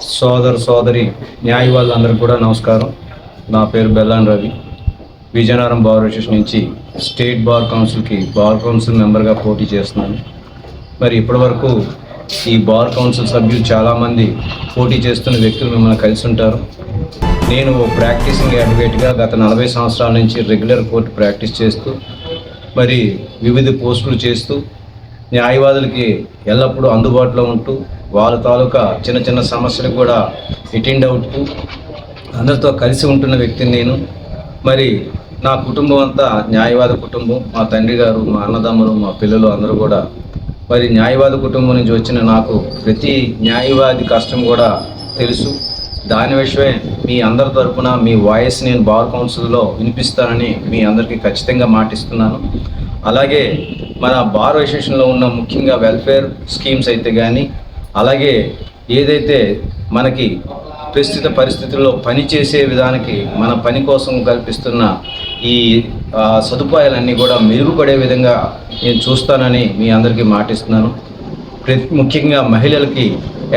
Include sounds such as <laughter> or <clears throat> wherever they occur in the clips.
సోదరు సోదరి న్యాయవాదులందరికీ కూడా నమస్కారం. నా పేరు బెల్లాన్ రవి. విజయనగరం బార్ అసోసియేషన్ నుంచి స్టేట్ బార్ కౌన్సిల్కి బార్ కౌన్సిల్ మెంబర్గా పోటీ చేస్తున్నాను. మరి ఇప్పటివరకు ఈ బార్ కౌన్సిల్ సభ్యులు చాలామంది పోటీ చేస్తున్న వ్యక్తులు మిమ్మల్ని కలిసి ఉంటారు. నేను ప్రాక్టీసింగ్ అడ్వకేట్గా గత నలభై సంవత్సరాల నుంచి రెగ్యులర్ కోర్టు ప్రాక్టీస్ చేస్తూ మరి వివిధ పోస్టులు చేస్తూ న్యాయవాదులకి ఎల్లప్పుడూ అందుబాటులో ఉంటూ వాళ్ళ తాలూకా చిన్న చిన్న సమస్యలు కూడా అటెండ్ అవుతూ అందరితో కలిసి ఉంటున్న వ్యక్తిని నేను. మరి నా కుటుంబం అంతా న్యాయవాద కుటుంబం. మా తండ్రి గారు మా అన్నదమ్ములు మా పిల్లలు అందరూ కూడా. మరి న్యాయవాద కుటుంబం నుంచి వచ్చిన నాకు ప్రతి న్యాయవాది కష్టం కూడా తెలుసు. దాని విషయమే మీ అందరి తరపున మీ వాయిస్ నేను బార్ కౌన్సిల్లో వినిపిస్తానని మీ అందరికీ ఖచ్చితంగా మాటిస్తున్నాను. అలాగే మన బార్ అసోసియేషన్లో ఉన్న ముఖ్యంగా వెల్ఫేర్ స్కీమ్స్ అయితే కానీ అలాగే ఏదైతే మనకి ప్రస్తుత పరిస్థితుల్లో పని చేసే విధానికి మన పని కోసం కల్పిస్తున్న ఈ సదుపాయాలన్నీ కూడా మెరుగుపడే విధంగా నేను చూస్తానని మీ అందరికీ మాటిస్తున్నాను. ప్రతి ముఖ్యంగా మహిళలకి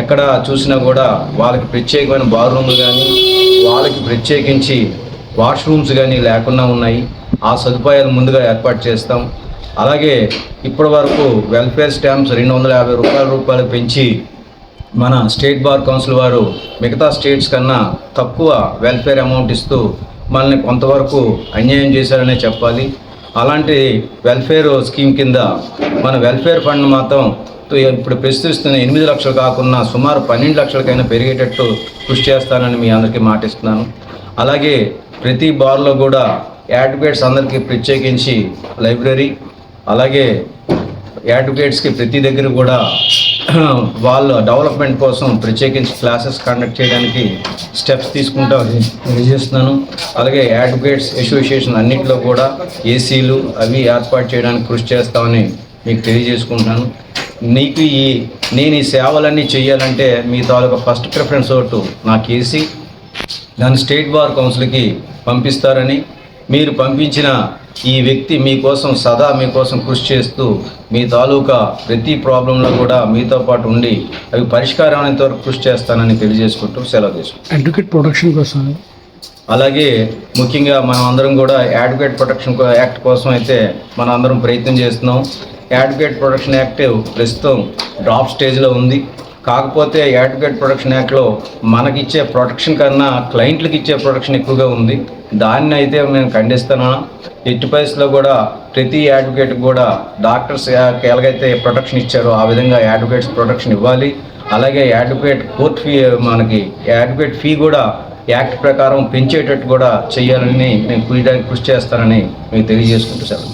ఎక్కడ చూసినా కూడా వాళ్ళకి ప్రత్యేకమైన బాత్రూమ్లు కానీ వాళ్ళకి ప్రత్యేకించి వాష్రూమ్స్ కానీ లేకుండా ఉన్నాయి. ఆ సదుపాయాలు ముందుగా ఏర్పాటు చేస్తాం. అలాగే ఇప్పటి వరకు వెల్ఫేర్ స్టాంప్స్ రెండు వందల యాభై రూపాయల రూపాయలు పెంచి మన స్టేట్ బార్ కౌన్సిల్ వారు మిగతా స్టేట్స్ కన్నా తక్కువ వెల్ఫేర్ అమౌంట్ ఇస్తూ మనల్ని కొంతవరకు అన్యాయం చేశారనే చెప్పాలి. అలాంటి వెల్ఫేర్ స్కీమ్ కింద మన వెల్ఫేర్ ఫండ్ మాత్రం ఇప్పుడు ప్రస్తుతిస్తున్న ఎనిమిది లక్షలు కాకుండా సుమారు పన్నెండు లక్షలకైనా పెరిగేటట్టు కృషి చేస్తానని మీ అందరికీ మాటిస్తున్నాను. అలాగే ప్రతి బార్లో కూడా యాడ్వకేట్స్ అందరికీ ప్రత్యేకించి లైబ్రరీ అలాగే యాడ్వకేట్స్కి ప్రతి దగ్గర కూడా <clears throat> వాళ్ళ డెవలప్మెంట్ కోసం ప్రత్యేకించి క్లాసెస్ కండక్ట్ చేయడానికి స్టెప్స్ తీసుకుంటా తెలియజేస్తున్నాను. అలాగే యాడ్వకేట్స్ అసోసియేషన్ అన్నింటిలో కూడా ఏసీలు అవి ఏర్పాటు చేయడానికి కృషి చేస్తామని మీకు తెలియజేసుకుంటున్నాను. నీకు ఈ నేను ఈ సేవలన్నీ చేయాలంటే మీ తాలూకా ఫస్ట్ ప్రిఫరెన్స్ ఓటు నాకు ఏసీ దాన్ని స్టేట్ బార్ కౌన్సిల్కి పంపిస్తారని మీరు పంపించిన ఈ వ్యక్తి మీకోసం సదా మీకోసం కృషి చేస్తూ మీ తాలూకా ప్రతి ప్రాబ్లంలో కూడా మీతో పాటు ఉండి అవి పరిష్కారం అనేంత వరకు కృషి చేస్తానని తెలియజేసుకుంటూ సెలవు తీసుకుంటాం అడ్వకేట్ ప్రొటెక్షన్ కోసం. అలాగే ముఖ్యంగా మనం అందరం కూడా అడ్వకేట్ ప్రొటెక్షన్ యాక్ట్ కోసం అయితే మనం అందరం ప్రయత్నం చేస్తున్నాం. అడ్వకేట్ ప్రొటెక్షన్ యాక్ట్ ప్రస్తుతం డ్రాప్ స్టేజ్లో ఉంది. కాకపోతే అడ్వకేట్ ప్రొటెక్షన్ యాక్ట్లో మనకిచ్చే ప్రొటెక్షన్ కన్నా క్లయింట్లకు ఇచ్చే ప్రొటెక్షన్ ఎక్కువగా ఉంది. దాన్ని అయితే నేను ఖండిస్తున్నాను. ఎట్టి పరిస్థితిలో కూడా ప్రతి అడ్వకేట్ కూడా డాక్టర్స్ ఎలాగైతే ప్రొటెక్షన్ ఇచ్చారో ఆ విధంగా అడ్వకేట్స్ ప్రొటెక్షన్ ఇవ్వాలి. అలాగే అడ్వకేట్ కోర్ట్ ఫీ మనకి అడ్వకేట్ ఫీ కూడా యాక్ట్ ప్రకారం పెంచేటట్టు కూడా చేయాలని నేను కృషి కృషి చేస్తానని మీకు తెలియజేసుకుంటూ సార్